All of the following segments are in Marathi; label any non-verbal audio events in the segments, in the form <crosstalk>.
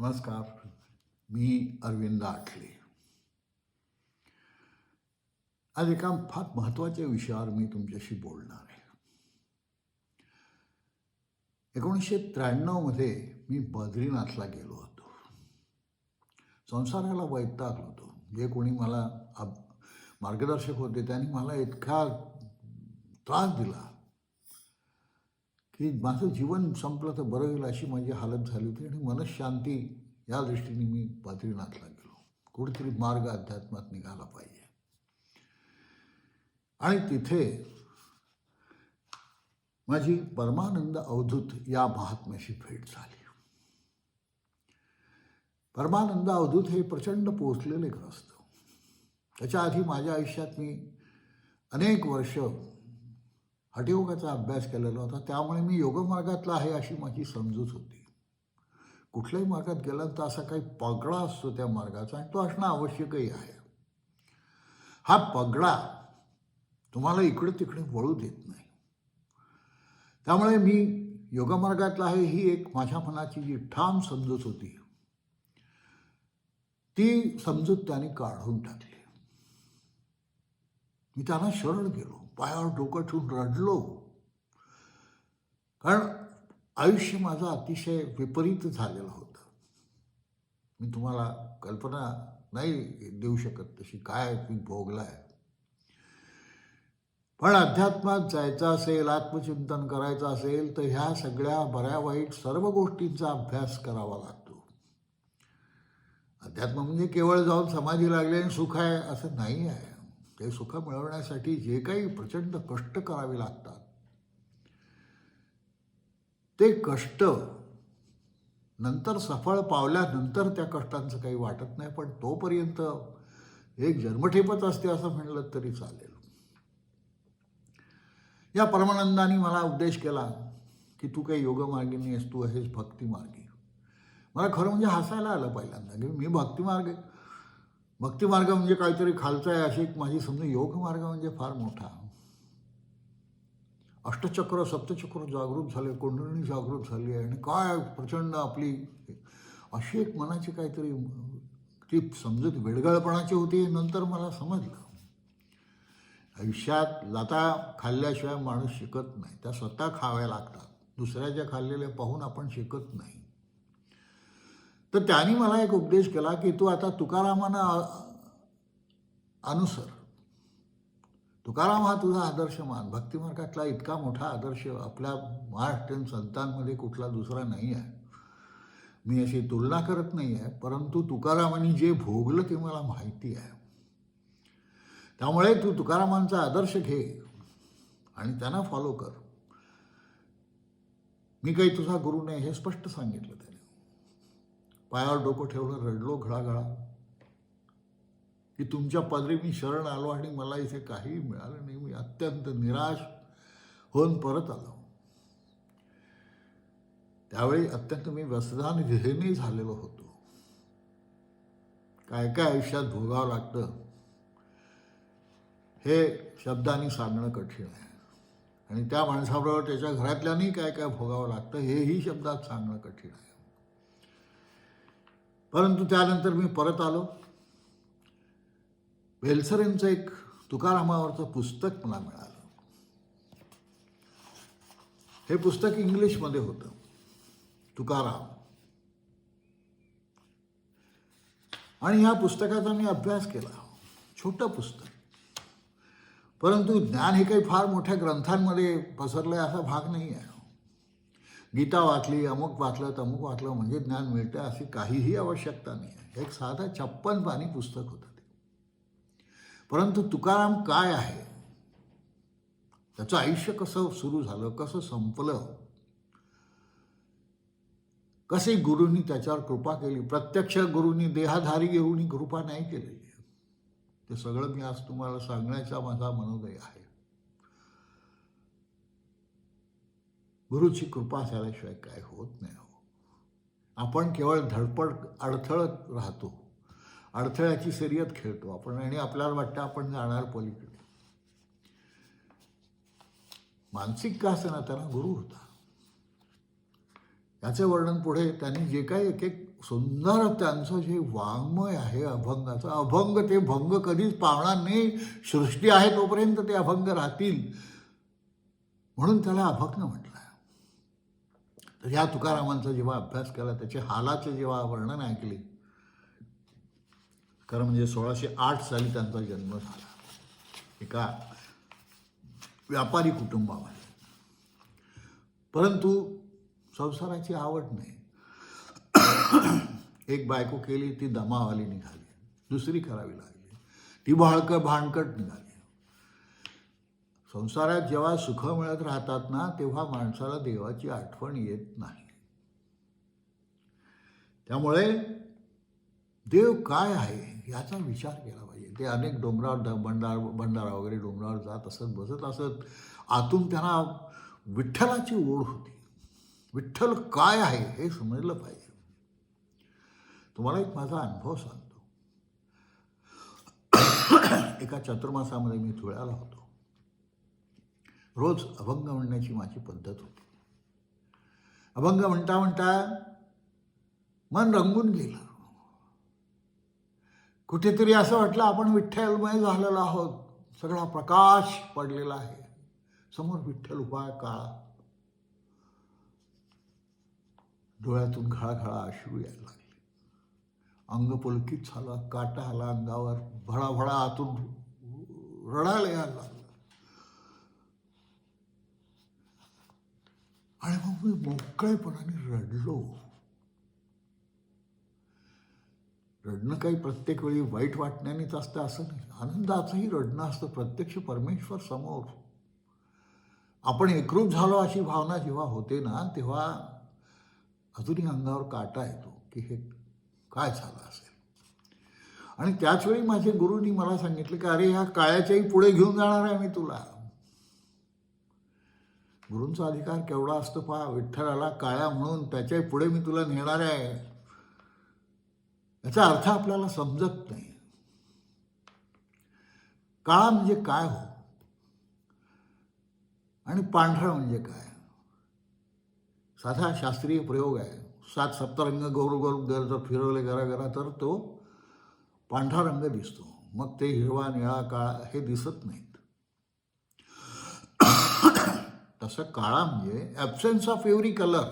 नमस्कार मी अरविंद आठले आज एका फार महत्त्वाच्या विषयावर मी तुमच्याशी बोलणार आहे. एकोणीसशे त्र्याण्णवमध्ये मी बद्रीनाथला गेलो होतो. संसाराला वैतागलो होतो. जे कोणी मला मार्गदर्शक होते त्यांनी मला इतका त्रास दिला. की माझं जीवन संपलं तर बरं होईल अशी माझी हालत झाली होती आणि मनशांती या दृष्टीने मी बद्रीनाथला गेलो. कुठेतरी मार्ग अध्यात्मात निघाला पाहिजे. आणि तिथे माझी परमानंद अवधूत या महात्म्याशी भेट झाली. परमानंद अवधूत हे प्रचंड पोचलेले ग्रस्त. त्याच्या आधी माझ्या आयुष्यात मी अनेक वर्ष हठयोगाचा अभ्यास केलेला होता. त्यामुळे मी योगमार्गातला आहे अशी माझी समजूत होती. कुठल्याही मार्गात गेल्यानंतर असा काही पगडा असतो त्या मार्गाचा आणि तो असणं आवश्यकही आहे. हा पगडा तुम्हाला इकडे तिकडे वळू देत नाही. त्यामुळे मी योगमार्गातला आहे ही एक माझ्या मनाची जी ठाम समजूत होती ती समजूत त्याने काढून टाकली. मी त्यांना शरण गेलो. पायावर डोकं ठेवून रडलो. कारण आयुष्य माझं अतिशय विपरीत झालेलं होतं. मी तुम्हाला कल्पना नाही देऊ शकत तशी काय मी भोगलाय. पण अध्यात्मात जायचं असेल आत्मचिंतन करायचं असेल तर ह्या सगळ्या बऱ्या वाईट सर्व गोष्टींचा अभ्यास करावा लागतो. अध्यात्म म्हणजे केवळ जाऊन समाधी लागले आणि सुख आहे असं नाही आहे. ते सुख मिळवण्यासाठी जे काही प्रचंड कष्ट करावे लागतात ते कष्ट नंतर सफळ पावल्यानंतर त्या कष्टांचं काही वाटत नाही पण तोपर्यंत एक जन्मठेपच असते असं म्हणलं तरी चालेल. या परमानंदाने मला उपदेश केला की तू काही योगमार्गी आहेस तू आहेस भक्तिमार्गी. मला खरं म्हणजे हसायला आलं पहिल्यांदा की मी भक्तिमार्ग आहे. भक्तिमार्ग म्हणजे काहीतरी खालचा आहे अशी एक माझी समजा योग मार्ग म्हणजे फार मोठा. अष्टचक्र सप्तचक्र जागृत झाले कुंडलिनी जागृत झाली आहे आणि काय प्रचंड आपली अशी एक मनाची काहीतरी ती समजूत वेडगळपणाची होती नंतर मला समजलं. आयुष्यात लाता खाल्ल्याशिवाय माणूस शिकत नाही. त्या स्वतः खाव्या लागतात. दुसऱ्याच्या खाल्लेल्या पाहून आपण शिकत नाही. तर त्यांनी मला एक उपदेश केला की तू आता तुकारामांना अनुसर. तुकाराम हा तुझा आदर्श मान भक्तिमार्गातला इतका मोठा आदर्श आपल्या महाराष्ट्रीयन संतांमध्ये कुठला दुसरा नाही आहे. मी अशी तुलना करत नाही आहे परंतु तुकारामांनी जे भोगलं ते मला माहिती आहे. त्यामुळे तू तुकारामांचा आदर्श घे आणि त्यांना फॉलो कर. मी काही तुझा गुरु नाही हे स्पष्ट सांगितलं ते पायावर डोकं ठेवलं रडलो घळाघळा. की तुमच्या पदरी मी शरण आलो आणि मला इथे काही मिळालं नाही. मी अत्यंत निराश होऊन परत आलो. त्यावेळी अत्यंत मी व्यसधान विहीनही झालेलो होतो. काय काय आयुष्यात भोगावं लागतं? हे शब्दांनी सांगणं कठीण आहे. आणि त्या माणसाबरोबर त्याच्या घरातल्यानी काय काय भोगावं लागतं हेही शब्दात सांगणं कठीण आहे. परंतु त्यानंतर मी परत आलो. वेलसरेंचं एक तुकारामावरचं पुस्तक मला मिळालं. हे पुस्तक इंग्लिशमध्ये होतं. तुकाराम. आणि ह्या पुस्तकाचा मी अभ्यास केला. छोटं पुस्तक. परंतु ज्ञान हे काही फार मोठ्या ग्रंथांमध्ये पसरलं आहे असा भाग नाही आहे गीता वाचली अमुक वाचलं तमुक वाचलं म्हणजे ज्ञान मिळतं अशी काहीही आवश्यकता नाही आहे. एक साधा छप्पन पाणी पुस्तक होतं ते. परंतु तुकाराम काय आहे? त्याचं आयुष्य कसं सुरू झालं कसं संपलं? कसे गुरुंनी त्याच्यावर कृपा केली? प्रत्यक्ष गुरुंनी देहाधारी घेऊन कृपा नाही केलेली. ते सगळं मी आज तुम्हाला सांगण्याचा माझा मनोदय आहे. गुरुची कृपा झाल्याशिवाय काय होत नाही हो. आपण केवळ धडपड अडथळत राहतो. अडथळ्याची शर्यत खेळतो आपण आणि आपल्याला वाटतं आपण जाणार पलीकडे. मानसिक का असताना त्यांना गुरु होता. याचे वर्णन पुढे त्यांनी जे काही एक एक सुंदर त्यांचं जे वाङ्मय आहे अभंगाचं अभंग ते भंग कधीच पावणार नाही. सृष्टी आहे तोपर्यंत ते अभंग राहतील. म्हणून त्याला अभंग म्हटलं. तर ह्या तुकारामांचा जेव्हा अभ्यास केला त्याचे हालाचे जेव्हा वर्णन ऐकले खरं म्हणजे सोळाशे आठ साली त्यांचा जन्म झाला. एका व्यापारी कुटुंबामध्ये. परंतु संसाराची आवड नाही. एक बायको केली ती दमावाली निघाली. दुसरी करावी लागली. ती भाळकं भाणकट निघाली. संसारात जेव्हा सुख मिळत राहतात ना तेव्हा माणसाला देवाची आठवण येत नाही. त्यामुळे देव काय आहे याचा विचार केला पाहिजे. ते अनेक डोंगरावर भंडार बंडार भंडारा वगैरे डोंगरावर जात असत बसत असत. आतून त्यांना विठ्ठलाची ओढ होती. विठ्ठल काय आहे हे समजलं पाहिजे. तुम्हाला एक माझा अनुभव सांगतो. एका चतुर्मासामध्ये मी धुळ्याला होतो. रोज अभंग म्हणण्याची माझी पद्धत होती. अभंग म्हणता म्हणता मन रंगून गेलं. कुठेतरी असं वाटलं आपण विठ्ठलमय झालेलो आहोत. सगळा प्रकाश पडलेला आहे. समोर विठ्ठल उभा आहे काळा. डोळ्यातून घळाघळा अश्रू यायला लागले. अंग पुलकित झालं काटा आला अंगावर भळाभळा आतून रडायला यायला लागलं. आणि मग मी मोकळेपणाने रडलो. रडणं काही प्रत्येक वेळी वाईट वाटण्यानेच असतं असं नाही. आनंदाचंही रडणं असतं प्रत्यक्ष परमेश्वर समोर. आपण एकरूप झालो अशी भावना जेव्हा होते ना तेव्हा अजूनही अंगावर काटा येतो की हे काय झालं असेल. आणि त्याच वेळी माझे गुरुनी मला सांगितलं की अरे ह्या काळ्याच्याही पुढे घेऊन जाणार आहे मी तुला. गुरूंचा अधिकार केवढा असतो पहा विठ्ठलाला काळ्या म्हणून त्याच्याही पुढे मी तुला नेणार आहे. याचा अर्थ आपल्याला समजत नाही. काळा म्हणजे काय हो? आणि पांढरा म्हणजे काय? साधा शास्त्रीय प्रयोग आहे. सात सप्तरंग गोल गोल जर जर फिरवले घरा घरा तर तो पांढरा रंग दिसतो. मग ते हिरवा निळा काळा हे दिसत नाही असा काळा म्हणजे ॲब्सेन्स ऑफ एव्हरी कलर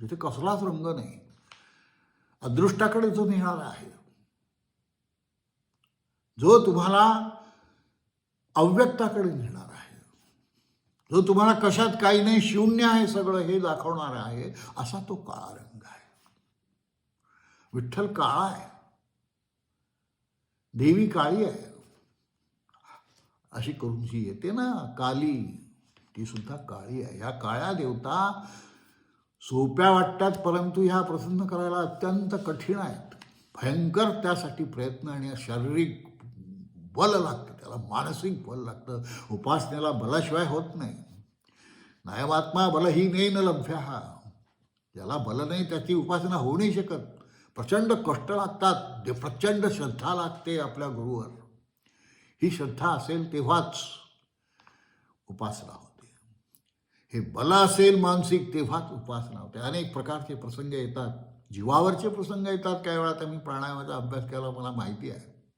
जिथे कसलाच रंग नाही अदृष्टाकडे जो नेणारा आहे जो तुम्हाला अव्यक्ताकडे नेणार आहे जो तुम्हाला कशात काही नाही शून्य आहे सगळं हे दाखवणार आहे असा तो काळा रंग आहे. विठ्ठल काळा आहे. देवी काळी आहे. अशी करून जी येते ना काली. ती सुद्धा काळी आहे. ह्या काळ्या देवता सोप्या वाटतात परंतु ह्या प्रसन्न करायला अत्यंत कठीण आहेत. भयंकर त्यासाठी प्रयत्न आणि शारीरिक बल लागतं त्याला मानसिक बल लागतं. उपासनेला बलाशिवाय होत नाही. नायमात्मा बलहीनेन लभ्य. हा ज्याला बल नाही त्याची उपासना होऊ नाही शकत. प्रचंड कष्ट लागतात जे प्रचंड श्रद्धा लागते आपल्या गुरुवर. ही श्रद्धा असेल तेव्हाच उपासना होते. हे बल असेल मानसिक तेव्हाच उपासना होते. अनेक प्रकारचे प्रसंग येतात. जीवावरचे प्रसंग येतात. काही वेळा मी प्राणायामाचा अभ्यास केला मला माहिती आहे.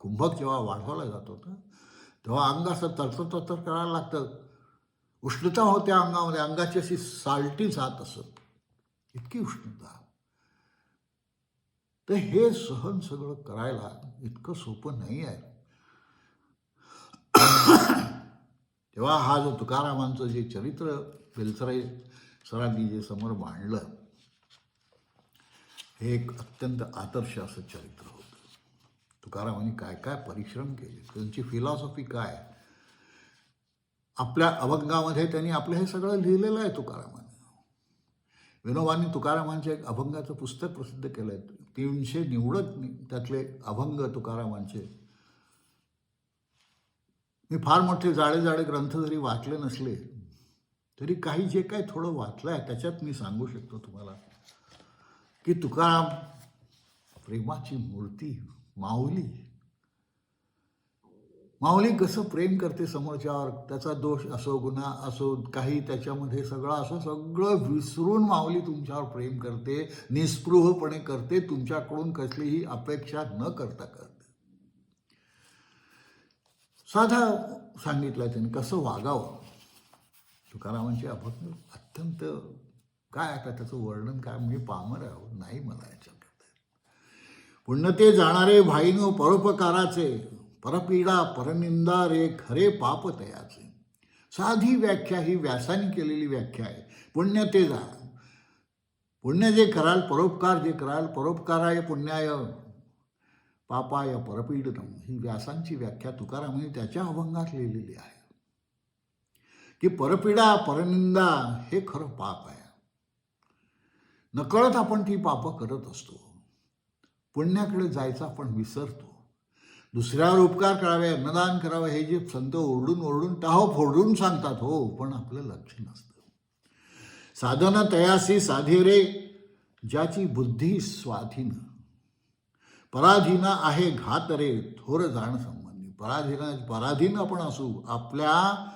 कुंभक जेव्हा वाढवला जातो ना तेव्हा अंग असं तरतर तरतर करायला लागतं. उष्णता होते अंगामध्ये. अंगाची अशी साल्टी जात असत. इतकी उष्णता. तर हे सहन सगळं करायला इतकं सोपं नाही आहे. तेव्हा हा जो तुकारामांचं जे चरित्र बेलसराई सरांनी जे समोर मांडलं हे एक अत्यंत आदर्श असं चरित्र होतं. तुकारामांनी काय काय परिश्रम केले? त्यांची फिलॉसॉफी काय? आपल्या अभंगामध्ये त्यांनी आपलं हे सगळं लिहिलेलं आहे तुकारामाने. विनोबांनी तुकारामांचे एक अभंगाचं पुस्तक प्रसिद्ध केलं आहे तीनशे निवडक त्यातले अभंग तुकारामांचे मी फार मोठे जाडे जाडे ग्रंथ जरी वाचले नसले तरी काही जे काही थोडं वाचलं आहे त्याच्यात मी सांगू शकतो तुम्हाला की तुकाराम प्रेमाची मूर्ती माऊली. माऊली कसं प्रेम करते समोरच्यावर? त्याचा दोष असो गुन्हा असो काही त्याच्यामध्ये सगळं असं सगळं विसरून माऊली तुमच्यावर प्रेम करते निस्पृहपणे करते तुमच्याकडून कसलीही अपेक्षा न करता करते. साधा सांगितलं त्यांनी कसं वागावं? तुकारामांची अभंग अत्यंत काय आता त्याचं वर्णन काय मी पामर आहोत नाही मला याच्यात पुण्य ते जाणारे भाईनो परोपकाराचे परपीडा परनिंदा रे खरे पाप तयाचे. साधी व्याख्या ही व्यासाने केलेली व्याख्या आहे. पुण्य ते जा. पुण्य जे कराल परोपकार जे कराल परोपकाराय पुण्याय. पापाय परपीडनम ही व्यासांची व्याख्या तुकारामाने त्याच्या अभंगात लिहिलेली आहे. की परपीडा परनिंदा हे खरं पाप आहे. नकळत आपण ती पापं करत असतो. पुण्याकडे जायचं आपण विसरतो. दुसऱ्यावर उपकार करावे अन्नदान करावे हे जे संत ओरडून ओरडून टाहो फोडून सांगतात हो पण आपलं लक्ष नसतं. साधन तयासी साधे रे ज्याची बुद्धी स्वाधीन. पराधीन आहे घात रे थोर जाण संबंधी. पराधीन पराधीन आपण असू आपल्या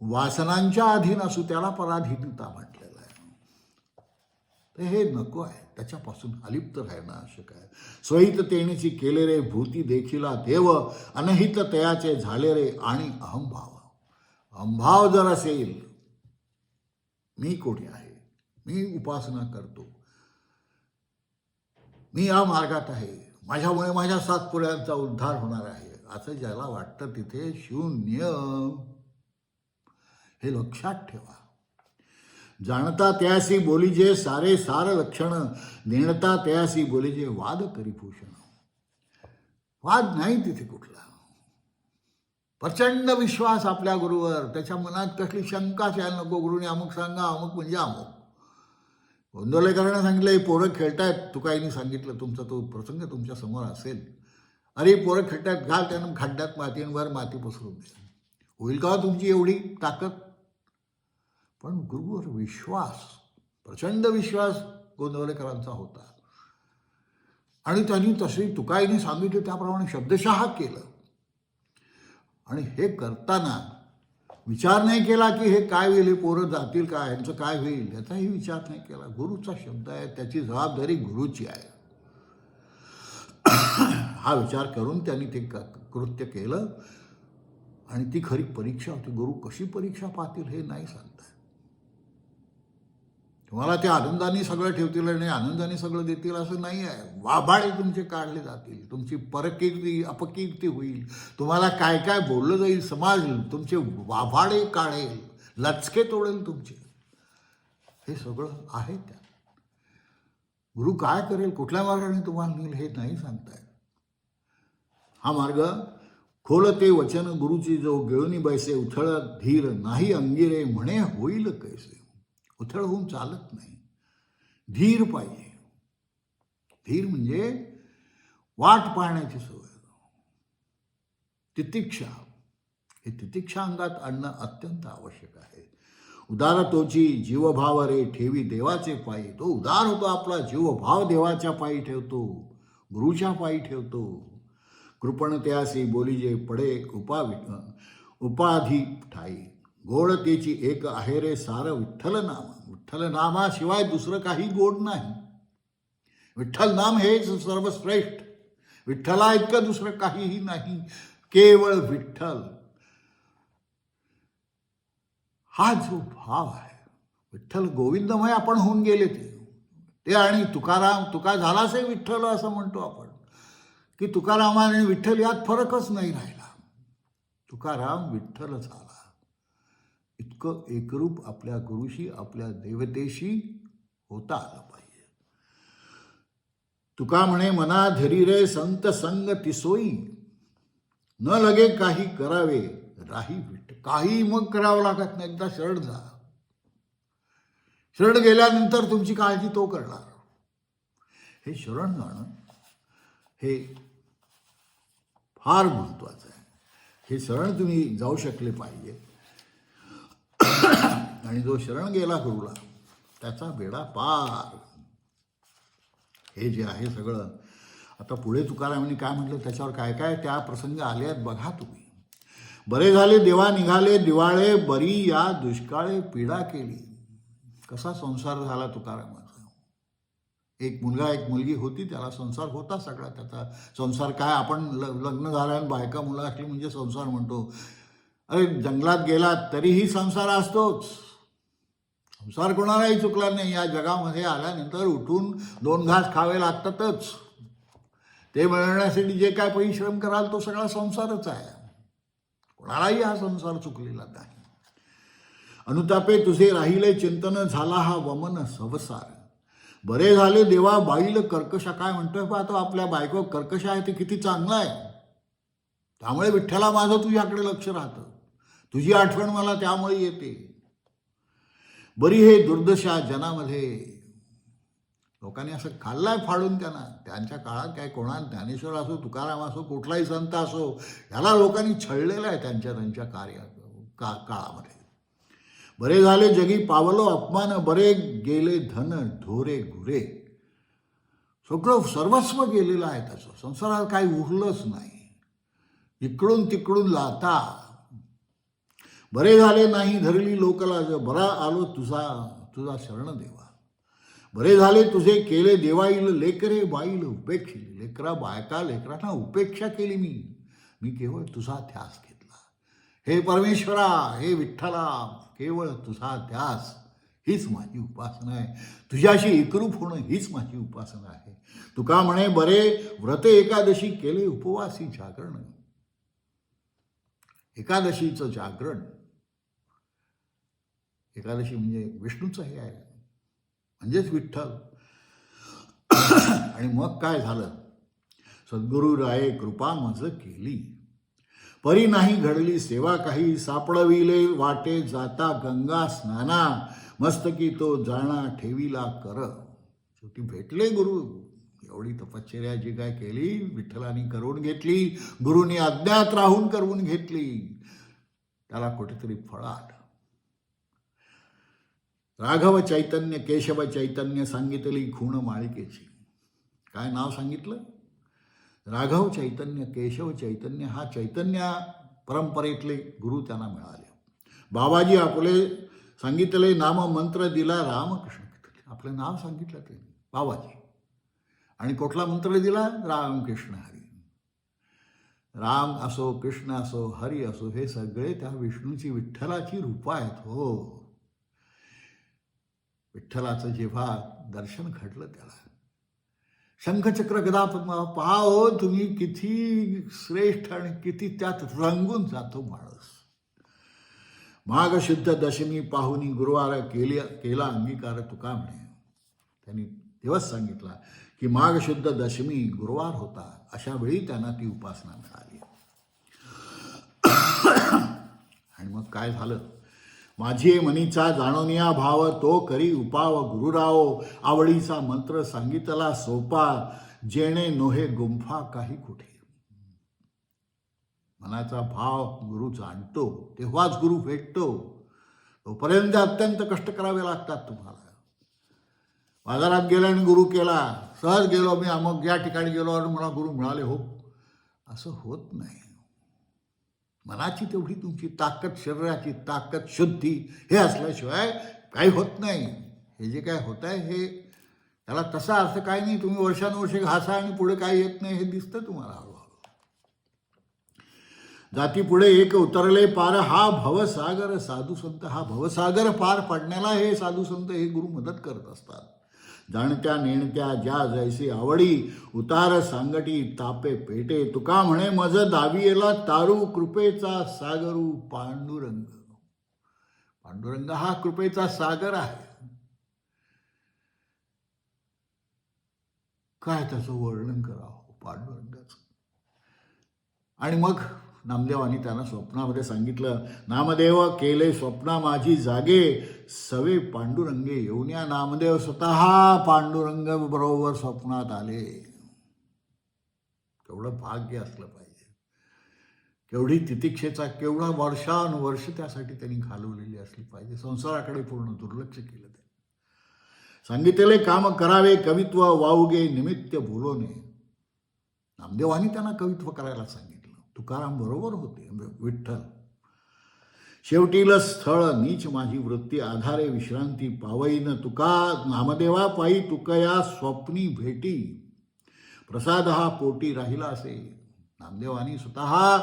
वासनांच्या अधीन असू त्याला पराधीनता म्हटलेलं आहे. तर हे नको आहे. त्याच्यापासून अलिप्त राहणं आवश्यक आहे. स्वहित तेणीची केले रे भूती देखिला देव अनहित तयाचे झाले रे आणि अहंभाव. अहंभाव जर असेल मी कोणी आहे? मी उपासना करतो. मी या मार्गात आहे. माझ्यामुळे माझ्या सातपुड्यांचा उद्धार होणार आहे. असं ज्याला वाटतं तिथे शून्य. हे लक्षात ठेवा. जाणता त्यासी बोलीजे सारे सार लक्षण नेणता त्यासी बोलीजे वाद करीभूषण वाद नाही तिथे कुठला. प्रचंड विश्वास आपल्या गुरुवर. त्याच्या मनात कसली शंकाच यायला नको गुरुने अमुक सांगा अमुक म्हणजे अमुक. गोंधळेकरांना सांगितलं हे पोरं खेळतायत. तुकाईने सांगितलं तुमचा तो प्रसंग तुमच्यासमोर असेल. अरे पोरं खेळतायत घाल त्यानं खड्ड्यात मातींवर माती पसरून दे. होईल का तुमची एवढी ताकद? पण गुरुवर विश्वास प्रचंड विश्वास गोंधळेकरांचा होता. आणि त्यांनी तसे तुकाईने सांगितले त्याप्रमाणे शब्दशः केलं. आणि हे करताना विचार नाही केला की हे काय होईल हे पोरं जातील का यांचं काय होईल याचाही विचार नाही केला. गुरुचा शब्द आहे त्याची जबाबदारी गुरुची आहे. <coughs> हा विचार करून त्यांनी ते क- कृत्य केलं आणि ती खरी परीक्षा होती. गुरु कशी परीक्षा पाहतील हे नाही सांगता तुम्हाला ते आनंदाने सगळं ठेवतील आणि आनंदाने सगळं देतील असं नाही आहे. वाभाळे तुमचे काढले जातील. तुमची परकीर्ती अपकीर्ती होईल. तुम्हाला काय काय बोललं जाईल समाज तुमचे वाभाडे काढेल. लचके तोडेल तुमचे. हे सगळं आहे त्यात. गुरु काय करेल कुठल्या मार्गाने तुम्हाला नेईल हे नाही सांगताय हा मार्ग खोल ते वचन गुरुची जो गिळणी बैसे उथळ धीर नाही अंगिरे म्हणे होईल कैसे? उथळ होऊन चालत नाही. धीर पाहिजे. धीर म्हणजे वाट पाहण्याची सवय. तितिक्षा. हे तितिक्षा अंगात आणणं अत्यंत आवश्यक आहे. उदार तोची जीवभाव रे ठेवी देवाचे पायी. तो उदार होतो आपला जीवभाव देवाच्या पायी ठेवतो. गुरुच्या पायी ठेवतो. कृपण त्यासी बोलीजे पडे उपा उपाधी ठाई. गोडतेची एक आहे रे सार विठ्ठल नाम विठ्ठल नामाशिवाय दुसरं काही गोड नाही. विठ्ठल नाम हेच सर्वश्रेष्ठ. विठ्ठला इतकं दुसरं काहीही नाही. केवळ विठ्ठल. हा जो भाव आहे विठ्ठल गोविंदमय आपण होऊन गेले ते. ते आणि तुकाराम तुका झालाच आहे विठ्ठल असं म्हणतो आपण. की तुकाराम आणि विठ्ठल यात फरकच नाही राहिला. तुकाराम विठ्ठल झाला. इतकं एकरूप आपल्या गुरुशी आपल्या देवतेशी होता आलं पाहिजे. तुका म्हणे मना धरी रे संत संग तिसोई. न लगे काही करावे राही विठ काही मग करावं लागत नाही. एकदा शरण जा शरण गेल्यानंतर तुमची काळजी तो करणार. हे शरण जाणं हे फार महत्वाचं आहे. हे शरण तुम्ही जाऊ शकले पाहिजे. आणि जो शरण गेला गुरुला त्याचा बेडा पार. हे जे आहे सगळं. आता पुढे तुकारामांनी काय म्हटलं? त्याच्यावर काय काय त्या प्रसंग आले आहेत बघा तुम्ही. बरे झाले देवा निघाले दिवाळे बरी या दुष्काळे पीडा केली. कसा संसार झाला तुकारामाचा? एक मुलगा एक मुलगी होती त्याला संसार होता सगळा त्याचा. संसार काय? आपण लग्न झाल्याने बायका मुलं असली म्हणजे संसार म्हणतो. अरे जंगलात गेलात तरीही संसार असतोच. संसार कोणालाही चुकला नाही. या जगामध्ये आल्यानंतर उठून दोन घास खावे लागतातच. ते मिळवण्यासाठी जे काय परिश्रम कराल तो सगळा संसारच आहे. कोणालाही हा संसार चुकलेला नाही. अनुतापे तुझे राहिले चिंतन झाला हा वमन संसार. बरे झाले देवा बाईल कर्कशा. काय म्हणतोय पहा तो आपल्या बायको कर्कश आहे ते किती चांगलं आहे. त्यामुळे विठ्ठला माझं तुझ्याकडे लक्ष राहतं. तुझी आठवण मला त्यामुळे येते. बरी हे दुर्दशा जनामध्ये. लोकांनी असं खाल्लाय फाडून त्यांना. त्यांच्या काळात काय कोणा ज्ञानेश्वर असो तुकाराम असो कुठलाही संत असो ह्याला लोकांनी छळलेलं आहे त्यांच्या त्यांच्या कार्य का काळामध्ये. बरे झाले जगी पावलो अपमान बरे गेले धन ढोरे घुरे. सगळं सर्वस्व गेलेलं आहे त्याचं. संसारात काही उरलंच नाही. इकडून तिकडून लाता. बरे झाले नाही धरली लोकलाज बरा आलो तुझा तुझा शरण देवा. बरे झाले तुझे केले देवाईल लेकरे बाईल उपेक्षिली लेकरा बायका लेकरांना उपेक्षा केली मी. मी केवळ तुझा ध्यास घेतला. हे परमेश्वरा हे विठ्ठला केवळ तुझा ध्यास हीच माझी उपासना आहे. तुझ्याशी एकरूप होणं हीच माझी उपासना आहे. तुका म्हणे बरे व्रत एकादशी केले उपवासी जागरण. एकादशीचं जागरण एकादशी म्हणजे विष्णूचं हे आहे. म्हणजेच विठ्ठल. आणि मग काय झालं? सद्गुरु राय कृपा मज केली. परी नाही घडली सेवा काही सापडविले वाटे जाता गंगा स्नाना मस्तकी तो जाणा ठेवीला कर. शेवटी भेटले गुरु. एवढी तपश्चर्या जी काय केली विठ्ठलानी करून घेतली गुरुनी अज्ञात राहून करून घेतली. त्याला कुठेतरी फळ आलं राघव चैतन्य केशव चैतन्य सांगितली खूण माळिकेची काय नाव सांगितलं? राघव चैतन्य केशव चैतन्य हा चैतन्य परंपरेतले गुरु त्यांना मिळाले. बाबाजी आपले सांगितले नाम मंत्र दिला रामकृष्ण. आपलं नाव सांगितलं ते बाबाजी. आणि कुठला मंत्र दिला? रामकृष्ण हरी. राम असो कृष्ण असो हरी असो हे सगळे त्या विष्णूची विठ्ठलाची रूपं आहेत हो. विठ्ठलाचं जेव्हा दर्शन घडलं त्याला. शंखचक्र गदा पाहो तुम्ही किती श्रेष्ठ आणि किती त्यात रंगून जातो माणूस. माघ शुद्ध दशमी पाहुनी गुरुवार केली केला अंगीकार तुका म्हणे. त्यांनी तेव्हाच सांगितला की माघ शुद्ध दशमी गुरुवार होता अशा वेळी त्यांना ती उपासना मिळाली. <coughs> आणि मग काय झालं? माझी मनीचा जाणोनिया भाव तो करी उपाव गुरुराव आवडीचा मंत्र सांगितला सोपा जेणे नोहे गुंफा काही कुठे. मनाचा भाव गुरु जाणतो तेव्हाच गुरु भेटतो. तोपर्यंत अत्यंत कष्ट करावे लागतात तुम्हाला. बाजारात गेला आणि गुरु केला सहज गेलो मी अमुक या ठिकाणी गेलो आणि मला गुरु मिळाले हो. असं होत नाही. मनाची तेवढी तुमची ताकद शरीराची ताकद शुद्धी हे असल्याशिवाय काही होत नाही. हे जे काय होत आहे हे त्याला तसा अर्थ काय नाही. तुम्ही वर्षानुवर्षे घासा आणि पुढे काय येत नाही हे दिसतं तुम्हाला हळूहळू. जाती पुढे एक उतरले पार हा भवसागर साधू संत हा भवसागर पार पडण्याला हे साधू संत हे गुरु मदत करत असतात. जाणत्या नेणत्या ज्या जैसी आवडी उतार सांगटी तापे पेटे. तुका म्हणे मज दावियेला तारू कृपेचा सागरू पांडुरंग. पांडुरंग हा कृपेचा सागर आहे. काय त्याचं वर्णन करावं पांडुरंगाचं? आणि मग नामदेवानी त्यांना स्वप्नामध्ये सांगितलं नामदेव केले स्वप्ना माझी जागे सवे पांडुरंगे येऊन या नामदेव स्वतः पांडुरंग बरोबर स्वप्नात आले. केवढं भाग्य असलं पाहिजे. केवढी तितिक्षेचा केवढा वर्षानुवर्ष त्यासाठी त्यांनी घालवलेली असली पाहिजे. संसाराकडे पूर्ण दुर्लक्ष केलं ते सांगितलेले काम करावे कवित्व वावगे निमित्त बोलोने. नामदेवानी त्यांना कवित्व करायला सांगितलं. तुकाराम बरोबर होते विठ्ठल. शेवटील स्थळ नीच माझी वृत्ती आधारे विश्रांती पावईन तुका नामदेवा पायी तुकया स्वप्नी भेटी. प्रसाद हा पोटी राहिला असे. नामदेवानी स्वतः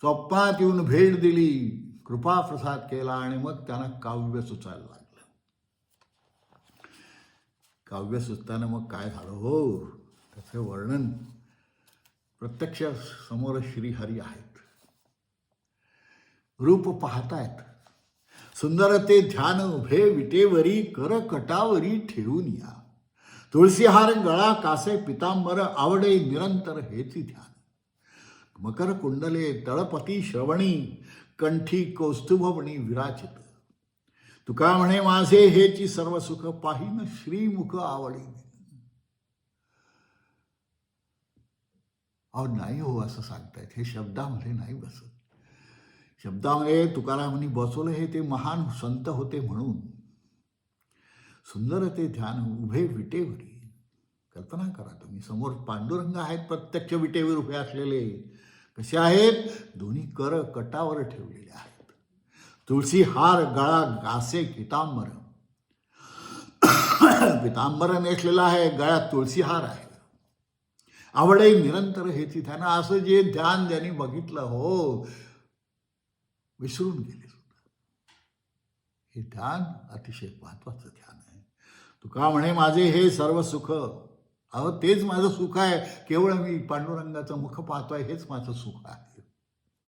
स्वप्नात येऊन भेट दिली. कृपा प्रसाद केला आणि मग त्यांना काव्य सुचायला लागलं. काव्य सुचताना मग काय झालं? हो त्याचं वर्णन प्रत्यक्ष समोर श्रीहरी आहेत. रूप पाहतायत. सुंदर ते ध्यान उभे विटेवरी कर कटावरी ठेवून या. तुळशीहार गळा कासे पितांबर आवडे निरंतर हेची ध्यान. मकर कुंडले तळपती श्रवणी कंठी कौस्तुभवणी विराजित. तुका म्हणे माझे हेची सर्व सुख पाहिन श्रीमुख आवडी अहो नाही हो असं सांगतायत. हे शब्दामध्ये नाही बसत. शब्दामध्ये तुकारामांनी बसवलं हे ते महान संत होते म्हणून. सुंदर ते ध्यान उभे विटेवरी. कल्पना करा तुम्ही समोर पांडुरंग आहेत प्रत्यक्ष विटेवर उभे असलेले. कसे आहेत? दोन्ही कर कटावर ठेवलेले आहेत. तुळशी हार गळा गासे पितांबर. पितांबर नेसलेला आहे गळ्यात तुळशी हार आहे. आवडे निरंतर हेची ध्यान असं जे ध्यान ज्यांनी बघितलं हो विसरून गेले सुद्धा. हे ध्यान अतिशय महत्वाचं ध्यान आहे. तुका म्हणे माझे हे सर्व सुख अहो तेच माझं सुख आहे. केवळ मी पांडुरंगाचं मुख पाहतोय हेच माझं सुख आहे.